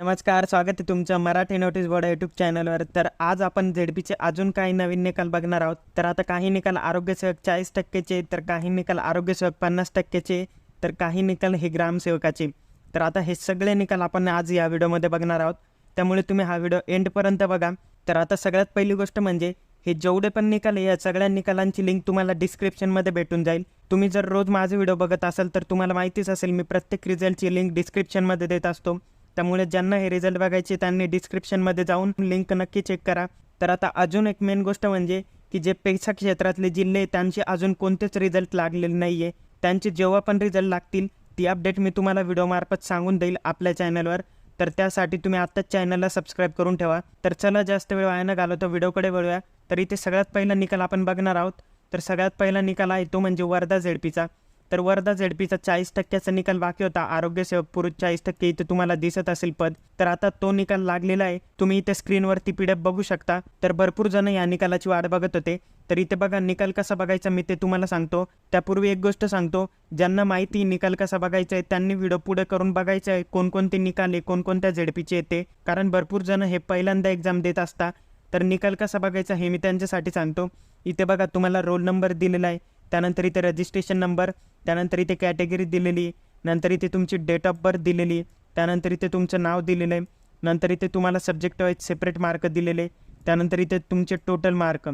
नमस्कार स्वागत आहे तुमचं मराठी नोटीस बोर्ड यूट्यूब चॅनलवर तर आज आपण झेडपीचे अजून काही नवीन निकाल बघणार आहोत. तर आता काही निकाल आरोग्यसेवक चाळीस टक्केचे तर काही निकाल आरोग्यसेवक पन्नास टक्केचे तर काही निकाल हे ग्रामसेवकाचे तर आता हे सगळे निकाल आपण आज या व्हिडिओमध्ये बघणार आहोत. त्यामुळे तुम्ही हा व्हिडिओ एंडपर्यंत बघा. तर आता सगळ्यात पहिली गोष्ट म्हणजे हे जेवढे पण निकाल आहे या सगळ्या निकालांची लिंक तुम्हाला डिस्क्रिप्शनमध्ये भेटून जाईल. तुम्ही जर रोज माझे व्हिडिओ बघत असाल तर तुम्हाला माहितीच असेल मी प्रत्येक रिझल्टची लिंक डिस्क्रिप्शनमध्ये देत असतो. त्यामुळे ज्यांना हे रिझल्ट बघायचे त्यांनी डिस्क्रिप्शनमध्ये जाऊन लिंक नक्की चेक करा. तर आता अजून एक मेन गोष्ट म्हणजे की जे पेक्षा क्षेत्रातले जिल्हे त्यांचे अजून कोणतेच रिझल्ट लागलेले नाही आहे त्यांचे जेव्हा पण रिझल्ट लागतील ती अपडेट मी तुम्हाला व्हिडिओमार्फत सांगून देईल आपल्या चॅनलवर तर त्यासाठी तुम्ही आत्ताच चॅनलला सबस्क्राईब करून ठेवा. तर चला जास्त वेळ वाया न घालवता व्हिडिओकडे वळूया. तर इथे सगळ्यात पहिला निकाल आपण बघणार आहोत. तर सगळ्यात पहिला निकाल आहे तो म्हणजे वर्धा झेडपीचा तर वर्धा झेडपीचा चाळीस टक्क्याचा निकाल बाकी होता. आरोग्य सेवक पुरुष चाळीस टक्के इथे तुम्हाला दिसत असेल पद. तर आता तो निकाल लागलेला आहे. तुम्ही इथे स्क्रीनवरती पी बघू शकता. तर भरपूर जण या निकालाची वाट बघत होते. तर इथे बघा निकाल कसा बघायचा मी ते तुम्हाला सांगतो. त्यापूर्वी एक गोष्ट सांगतो. ज्यांना माहिती निकाल कसा बघायचा आहे त्यांनी व्हिडिओ पुढे करून बघायचं आहे कोणकोणते निकाल आहे कोणकोणत्या झेडपीचे येते कारण भरपूर जण हे पहिल्यांदा एक्झाम देत असता. तर निकाल कसा बघायचा हे मी त्यांच्यासाठी सांगतो. इथे बघा तुम्हाला रोल नंबर दिलेला आहे. त्यानंतर इथे रजिस्ट्रेशन नंबर त्यानंतर इथे कॅटेगरी दिलेली नंतर इथे तुमची डेट ऑफ बर्थ दिलेली त्यानंतर इथे तुमचं नाव दिलेलं आहे नंतर इथे तुम्हाला सब्जेक्ट वाईज सेपरेट मार्क दिलेले त्यानंतर इथे तुमचे टोटल मार्क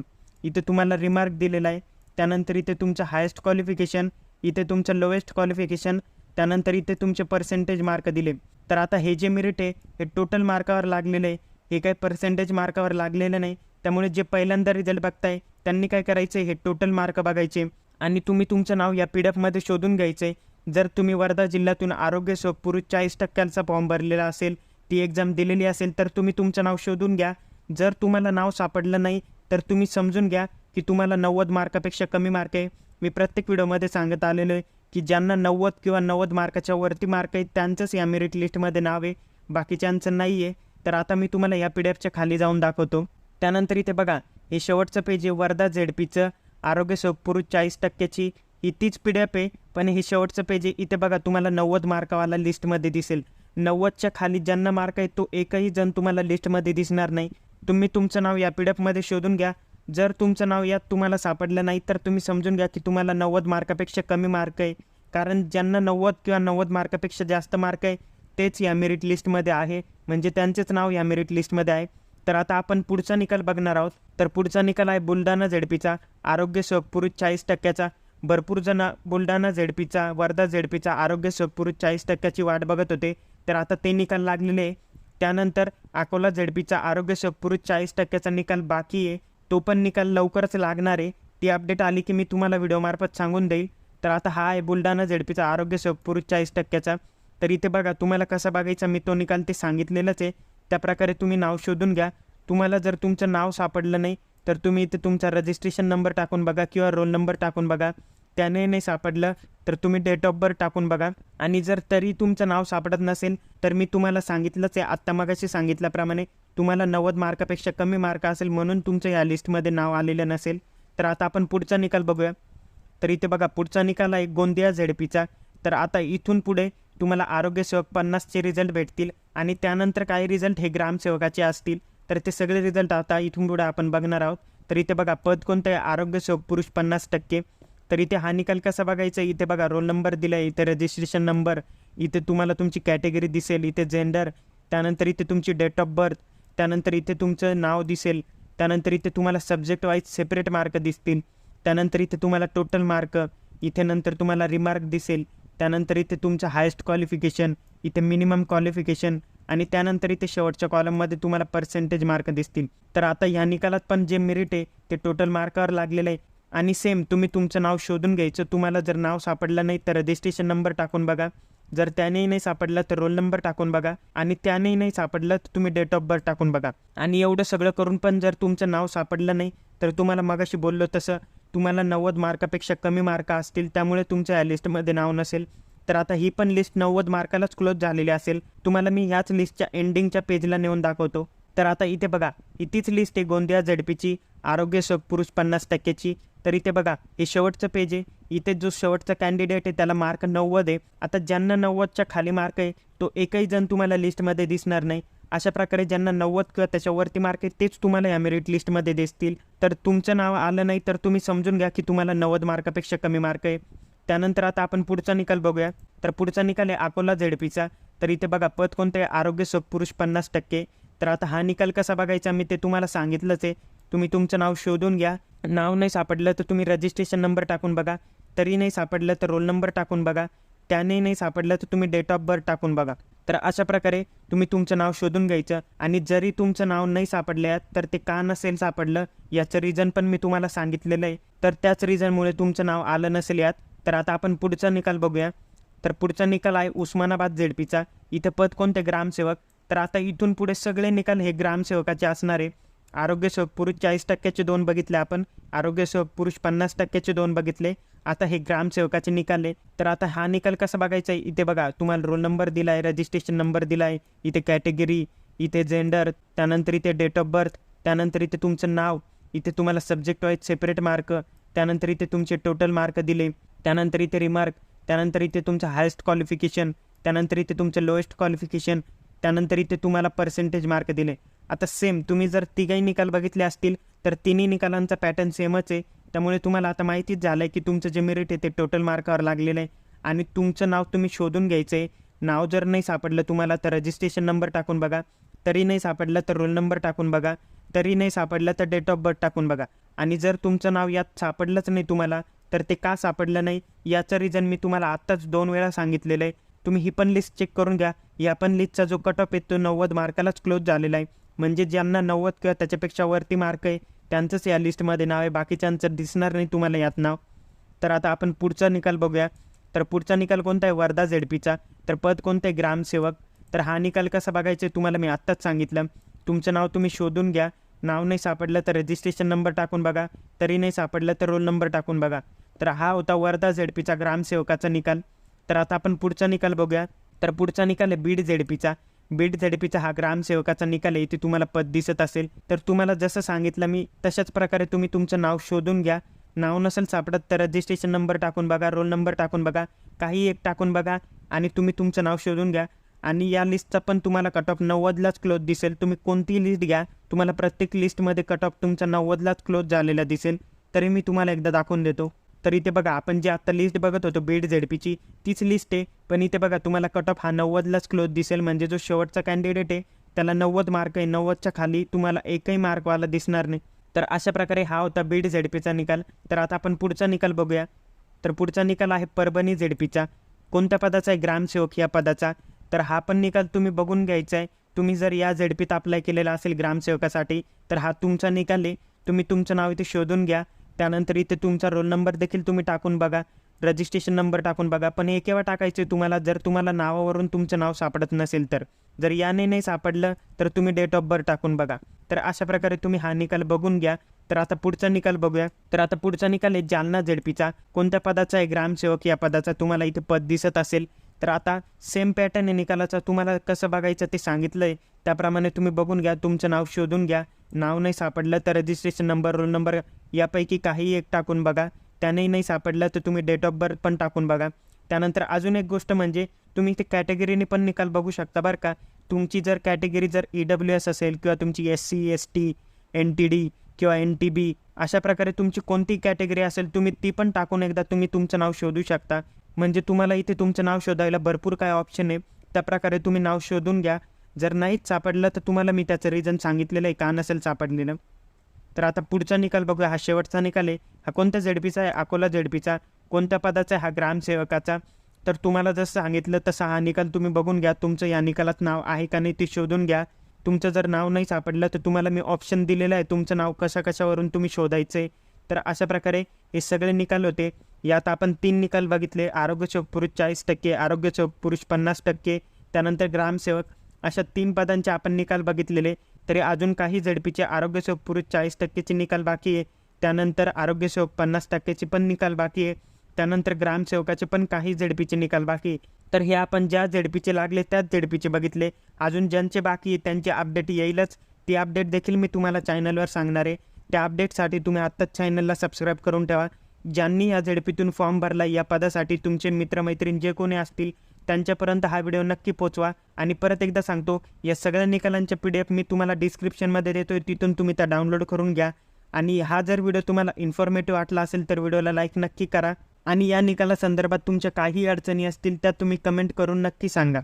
इथे तुम्हाला रिमार्क दिलेला आहे त्यानंतर इथे तुमचं हायेस्ट क्वालिफिकेशन इथे तुमचं लोएस्ट क्वालिफिकेशन त्यानंतर इथे तुमचे पर्सेंटेज मार्क दिले. तर आता हे जे मेरिट आहे हे टोटल मार्कावर लागलेलं आहे हे काही पर्सेंटेज मार्कावर लागलेलं नाही त्यामुळे जे पहिल्यांदा रिझल्ट बघताय त्यांनी काय करायचं हे टोटल मार्क बघायचे. आणि तुम्ही तुमचं नाव या पी डी एफमध्ये शोधून घ्यायचं आहे जर तुम्ही वर्धा जिल्ह्यातून आरोग्य सेवक पुरुष चाळीस टक्क्यांचा फॉर्म भरलेला असेल ती एक्झाम दिलेली असेल तर तुम्ही तुमचं नाव शोधून घ्या. जर तुम्हाला नाव सापडलं नाही तर तुम्ही समजून घ्या की तुम्हाला नव्वद मार्कापेक्षा कमी मार्क आहे. मी प्रत्येक व्हिडिओमध्ये सांगत आलेलो आहे की ज्यांना नव्वद किंवा नव्वद मार्काच्या वरती मार्क आहेत त्यांचंच या मेरिट लिस्टमध्ये नाव आहे. बाकीच्यांचं नाही आहे तर आता मी तुम्हाला या पी डी एफच्या खाली जाऊन दाखवतो. त्यानंतर इथे बघा हे शेवटचं पेज आहे वर्धा झेडपीचं आरोग्य सेवक पुरुष चाळीस टक्क्याची ही तीच पी डी एफ आहे पण हे शेवटचं पेज आहे इथे बघा तुम्हाला नव्वद मार्कावाला लिस्टमध्ये दिसेल. नव्वदच्या खाली ज्यांना मार्क आहे तो एकही जण तुम्हाला लिस्टमध्ये दिसणार नाही. तुम्ही तुमचं नाव या पी डी एफमध्ये शोधून घ्या. जर तुमचं नाव यात तुम्हाला सापडलं नाही तर तुम्ही समजून घ्या की तुम्हाला नव्वद मार्कापेक्षा कमी मार्क आहे. कारण ज्यांना नव्वद किंवा नव्वद मार्कापेक्षा जास्त मार्क आहे तेच या मेरिट लिस्टमध्ये आहे. म्हणजे त्यांचेच नाव या मेरिट लिस्टमध्ये आहे. तर आता आपण पुढचा निकाल बघणार आहोत. तर पुढचा निकाल आहे बुलढाणा झेडपीचा. आरोग्य सेवक चाळीस टक्क्याचा. भरपूर जण बुलढाणा झेडपीचा वर्धा झेडपीचा आरोग्य सेवक चाळीस टक्क्याची वाट बघत होते. तर आता ते निकाल लागलेले आहे. त्यानंतर अकोला झेडपीचा आरोग्य सेवक चाळीस टक्क्याचा निकाल बाकी आहे. तो पण निकाल लवकरच लागणार आहे. ती अपडेट आली की मी तुम्हाला व्हिडिओमार्फत सांगून देईल. तर आता हा आहे बुलढाणा झेडपीचा आरोग्य सेवक चाळीस टक्क्याचा. तर इथे बघा तुम्हाला कसा बघायचा मी तो निकाल ते सांगितलेलंच आहे. त्या प्रकारे तुम्ही नाव शोधून घ्या. तुम्हाला जर तुमचं नाव सापडलं नाही तर तुम्ही इथे तुमचा रजिस्ट्रेशन नंबर टाकून बघा किंवा रोल नंबर टाकून बघा. त्याने नाही सापडलं तर तुम्ही डेट ऑफ बर्थ टाकून बघा. आणि जर तरी तुमचं नाव सापडत नसेल तर मी तुम्हाला सांगितलंच आहे आत्ता मगाशी सांगितल्याप्रमाणे तुम्हाला नव्वद मार्कापेक्षा कमी मार्क असेल म्हणून तुमचं या लिस्टमध्ये नाव आलेलं नसेल. तर आता आपण पुढचा निकाल बघूया. तर इथे बघा पुढचा निकाल आहे गोंदिया झेडपीचा तर आता इथून पुढे तुम्हाला आरोग्यसेवक पन्नासचे रिझल्ट भेटतील आणि त्यानंतर काही रिझल्ट हे ग्रामसेवकाचे असतील. तर ते सगळे रिझल्ट आता इथून पुढे आपण बघणार आहोत. तर इथे बघा पद कोणतं आहे? आरोग्यसेवक पुरुष पन्नास टक्के. तर इथे हा निकाल कसा बघायचा? इथे बघा रोल नंबर दिला आहे इथे रजिस्ट्रेशन नंबर इथे तुम्हाला तुमची कॅटेगरी दिसेल. इथे जेंडर त्यानंतर इथे तुमची डेट ऑफ बर्थ त्यानंतर इथे तुमचं नाव दिसेल. त्यानंतर इथे तुम्हाला सब्जेक्ट वाईज सेपरेट मार्क दिसतील. त्यानंतर इथे तुम्हाला टोटल मार्क इथे नंतर तुम्हाला रिमार्क दिसेल. त्यानंतर इथे तुमचं हायेस्ट क्वालिफिकेशन इथे मिनिमम क्वालिफिकेशन आणि त्यानंतर इथे शेवटच्या कॉलममध्ये तुम्हाला पर्सेंटेज मार्क दिसतील. तर आता ह्या निकालात पण जे मेरिट आहे ते टोटल मार्कावर लागलेलं आहे. आणि सेम तुम्ही तुमचं नाव शोधून घ्यायचं. तुम्हाला जर नाव सापडलं नाही तर रजिस्ट्रेशन नंबर टाकून बघा. जर त्यानेही नाही सापडलं तर रोल नंबर टाकून बघा. आणि त्यानेही नाही सापडलं तर तुम्ही डेट ऑफ बर्थ टाकून बघा. आणि एवढं सगळं करून पण जर तुमचं नाव सापडलं नाही तर तुम्हाला मगाशी बोललो तसं तुम्हाला नव्वद मार्कापेक्षा कमी मार्क असतील त्यामुळे तुमच्या या लिस्टमध्ये नाव नसेल. तर आता ही पण लिस्ट नव्वद मार्कालाच क्लोज झालेली असेल. तुम्हाला मी ह्याच लिस्टच्या एंडिंगच्या पेजला नेऊन दाखवतो. तर आता इथे बघा इथेच लिस्ट आहे गोंदिया झडपीची आरोग्य पुरुष पन्नास टक्क्याची तर इथे बघा हे शेवटचं पेज आहे. इथे जो शेवटचा कॅन्डिडेट आहे त्याला मार्क नव्वद आहे. आता ज्यांना नव्वदच्या खाली मार्क आहे तो एकही जण तुम्हाला लिस्टमध्ये दिसणार नाही. अशा प्रकारे ज्यांना नव्वद किंवा त्याच्यावरती मार्क आहेत तेच तुम्हाला या मेरिट लिस्टमध्ये दिसतील. तर तुमचं नाव आलं नाही तर तुम्ही समजून घ्या की तुम्हाला नव्वद मार्कापेक्षा कमी मार्क आहे. त्यानंतर आता आपण पुढचा निकाल बघूया. तर पुढचा निकाल आहे अकोला झेडपीचा. तर इथे बघा पद कोणते आहे? आरोग्य सुख पन्नास टक्के. तर आता हा निकाल कसा बघायचा? मी ते तुम्हाला सांगितलंच आहे. तुम्ही तुमचं नाव शोधून घ्या. नाव नाही सापडलं तर तुम्ही रजिस्ट्रेशन नंबर टाकून बघा. तरी नाही सापडलं तर रोल नंबर टाकून बघा. त्याने नाही सापडलं तर तुम्ही डेट ऑफ बर्थ टाकून बघा. तर अशा प्रकारे तुम्ही तुमचं नाव शोधून घ्यायचं आणि जरी तुमचं नाव नाही सापडलं तर ते का नसेल सापडलं याचं रिझन पण मी तुम्हाला सांगितलेलं आहे. तर त्याच रिझनमुळे तुमचं नाव आलं नसेल यात तर आता आपण पुढचा निकाल बघूया. तर पुढचा निकाल आहे उस्मानाबाद झेडपीचा. इथं पद कोणते ग्रामसेवक. तर आता इथून पुढे सगळे निकाल हे ग्रामसेवकाचे असणार आहे. आरोग्यसेवक पुरुष चाळीस टक्क्याचे दोन बघितले आपण. आरोग्यसेवक पुरुष पन्नास टक्क्याचे दोन बघितले. आता हे ग्रामसेवकाचे निकाल आहे तर आता हा निकाल कसा बघायचा आहे? इथे बघा तुम्हाला रोल नंबर दिला आहे रजिस्ट्रेशन नंबर दिला आहे इथे कॅटेगरी इथे जेंडर त्यानंतर इथे डेट ऑफ बर्थ त्यानंतर इथे तुमचं नाव इथे तुम्हाला सब्जेक्ट वाईज सेपरेट मार्क त्यानंतर इथे तुमचे टोटल मार्क दिले त्यानंतर इथे रिमार्क त्यानंतर इथे तुमचं हायेस्ट क्वालिफिकेशन त्यानंतर इथे तुमचं लोएस्ट क्वालिफिकेशन त्यानंतर इथे तुम्हाला पर्सेंटेज मार्क दिले. आता सेम तुम्ही जर तिघही निकाल बघितले असतील तर तिन्ही निकालांचा पॅटर्न सेमच आहे. त्यामुळे तुम्हाला आता माहितीच झालं आहे की तुमचं जे मेरिट आहे ते टोटल मार्कावर लागलेलं आहे. आणि तुमचं नाव तुम्ही शोधून घ्यायचं आहे नाव जर नाही सापडलं तुम्हाला तर रजिस्ट्रेशन नंबर टाकून बघा. तरी नाही सापडलं तर रोल नंबर टाकून बघा. तरी नाही सापडलं तर डेट ऑफ बर्थ टाकून बघा. आणि जर तुमचं नाव यात सापडलंच नाही तुम्हाला तर ते का सापडलं नाही? याचं रिझन मी तुम्हाला आत्ताच दोन वेळा सांगितलेलं आहे. तुम्ही ही पण लिस्ट चेक करून घ्या. या पण लिस्टचा जो कट ऑफ आहे तो नव्वद मार्कालाच क्लोज झालेला आहे. म्हणजे ज्यांना नव्वद किंवा त्याच्यापेक्षा वरती मार्क आहे त्यांचंच या लिस्टमध्ये नाव आहे. बाकीच्यांचं दिसणार नाही तुम्हाला यात नाव. तर आता आपण पुढचा निकाल बघूया. तर पुढचा निकाल कोणता आहे? वर्धा झेडपीचा तर पद कोणतं आहे? ग्रामसेवक. तर हा निकाल कसा बघायचा तुम्हाला मी आत्ताच सांगितलं. तुमचं नाव तुम्ही शोधून घ्या. नाव नाही सापडलं तर रजिस्ट्रेशन नंबर टाकून बघा. तरी नाही सापडलं तर रोल नंबर टाकून बघा. तर हा होता वर्धा झेडपीचा ग्रामसेवकाचा निकाल. तर आता आपण पुढचा निकाल बघूया. तर पुढचा निकाल आहे बीड झेडपीचा बीड झडपीचा हा ग्रामसेवकाचा निकाल आहे इथे तुम्हाला पद दिसत असेल. तर तुम्हाला जसं सांगितलं मी तशाच प्रकारे तुम्ही तुमचं नाव शोधून घ्या. नाव नसेल सापडत तर रजिस्ट्रेशन नंबर टाकून बघा रोल नंबर टाकून बघा काही एक टाकून बघा आणि तुम्ही तुमचं नाव शोधून घ्या. आणि या लिस्टचा पण तुम्हाला कट ऑफ नव्वदलाच क्लोज दिसेल. तुम्ही कोणतीही लिस्ट घ्या तुम्हाला प्रत्येक लिस्टमध्ये कट ऑफ तुमचा नव्वदलाच क्लोज झालेला दिसेल. तरी मी तुम्हाला एकदा दाखवून देतो. तर इथे बघा आपण जे आता लिस्ट बघत होतो बीड झेडपीची तीच लिस्ट आहे. पण इथे बघा तुम्हाला कट ऑफ हा नव्वदलाच क्लोज दिसेल. म्हणजे जो शेवटचा कॅन्डिडेट आहे त्याला नव्वद मार्क आहे. नव्वदच्या खाली तुम्हाला एकही मार्कवाला दिसणार नाही. तर अशा प्रकारे हा होता बीड झेडपीचा निकाल. तर आता आपण पुढचा निकाल बघूया. तर पुढचा निकाल आहे परभणी झेडपीचा कोणत्या पदाचा आहे? ग्रामसेवक या पदाचा. तर हा पण निकाल तुम्ही बघून घ्यायचा आहे. तुम्ही जर या झेडपीत अप्लाय केलेला असेल ग्रामसेवकासाठी तर हा तुमचा निकाल आहे. तुम्ही तुमचं नाव इथे शोधून घ्या. त्यानंतर इथे तुमचा रोल नंबर देखील तुम्ही टाकून बघा. रजिस्ट्रेशन नंबर टाकून बघा. पण हे केव्हा टाकायचे तुम्हाला? जर तुम्हाला नावावरून तुमचं नाव सापडत नसेल तर. जर याने नाही सापडलं तर तुम्ही डेट ऑफ बर्थ टाकून बघा. तर अशा प्रकारे तुम्ही हा निकाल बघून घ्या. तर आता पुढचा निकाल बघूया. तर आता पुढचा निकाल आहे जालना झेडपीचा. कोणत्या पदाचा आहे? ग्रामसेवक या पदाचा. तुम्हाला इथे पद दिसत असेल. तर आता सेम पॅटर्न आहे निकालाचा. तुम्हाला कसं बघायचं ते सांगितलं आहे त्याप्रमाणे तुम्ही बघून घ्या तुमचं नाव शोधून घ्या. नाव नाही सापडलं तर रजिस्ट्रेशन नंबर रोल नंबर यापैकी काही एक टाकून बघा. त्यानेही नाही सापडलं तर तुम्ही डेट ऑफ बर्थ पण टाकून बघा. त्यानंतर अजून एक गोष्ट म्हणजे तुम्ही ते कॅटेगरीने पण निकाल बघू शकता बरं का. तुमची जर कॅटेगरी जर ई डब्ल्यू एस असेल किंवा तुमची S C S T N T D किंवा एन टी बी अशा प्रकारे तुमची कोणती कॅटेगरी असेल तुम्ही ती पण टाकून एकदा तुम्ही तुमचं नाव शोधू शकता. म्हणजे तुम्हाला इथे तुमचं नाव शोधायला भरपूर काय ऑप्शन आहे. त्या प्रकारे तुम्ही नाव शोधून घ्या. जर नाहीच सापडलं तर तुम्हाला मी त्याचं रिझन सांगितलेलं आहे का नसेल सापडलेलं. तर आता पुढचा निकाल बघूया. हा शेवटचा निकाल आहे. हा कोणत्या झेडपीचा आहे? अकोला झेडपीचा कोणत्या पदाचा आहे? हा ग्रामसेवकाचा तर तुम्हाला जसं सांगितलं तसा हा निकाल तुम्ही बघून घ्या. तुमचं या निकालात नाव आहे का नाही ते शोधून घ्या. तुमचं जर नाव नाही सापडलं तर तुम्हाला मी ऑप्शन दिलेलं आहे. तुमचं नाव कशा कशावरून तुम्ही शोधायचं आहे तर अशा प्रकारे हे सगळे निकाल होते. यात आपण तीन निकाल बघितले. आरोग्य चौक पुरुष चाळीस टक्के आरोग्य चौक पुरुष पन्नास टक्के त्यानंतर ग्रामसेवक अशा तीन पदांचे आपण निकाल बघितलेले. तरी अजून काही झडपीचे आरोग्य सेवक पुरुष चाळीस टक्केचे निकाल बाकी आहे. त्यानंतर आरोग्य सेवक पन्नास टक्क्याचे पण निकाल बाकी आहे. त्यानंतर ग्रामसेवकाचे पण काही झडपीचे निकाल बाकी आहे. तर हे आपण ज्या झडपीचे लागले त्याच झडपीचे बघितले. अजून ज्यांचे बाकी आहे त्यांचे अपडेट येईलच. ती अपडेट देखील मी तुम्हाला चॅनलवर सांगणार आहे. त्या अपडेटसाठी तुम्ही आत्ताच चॅनलला सबस्क्राईब करून ठेवा. ज्यांनी या झेडपीतून फॉर्म भरला या पदासाठी तुमचे मित्रमैत्रीण जे कोणी असतील त्यांच्यापर्यंत हा व्हिडिओ नक्की पोचवा. आणि परत एकदा सांगतो या सगळ्या निकालांच्या पी डी एफ मी तुम्हाला डिस्क्रिप्शनमध्ये देतोय तिथून तुम्ही त्या डाउनलोड करून घ्या. आणि हा जर व्हिडिओ तुम्हाला इन्फॉर्मेटिव्ह वाटला असेल तर व्हिडिओला लाईक नक्की करा. आणि या निकालासंदर्भात तुमच्या काही अडचणी असतील त्या तुम्ही कमेंट करून नक्की सांगा.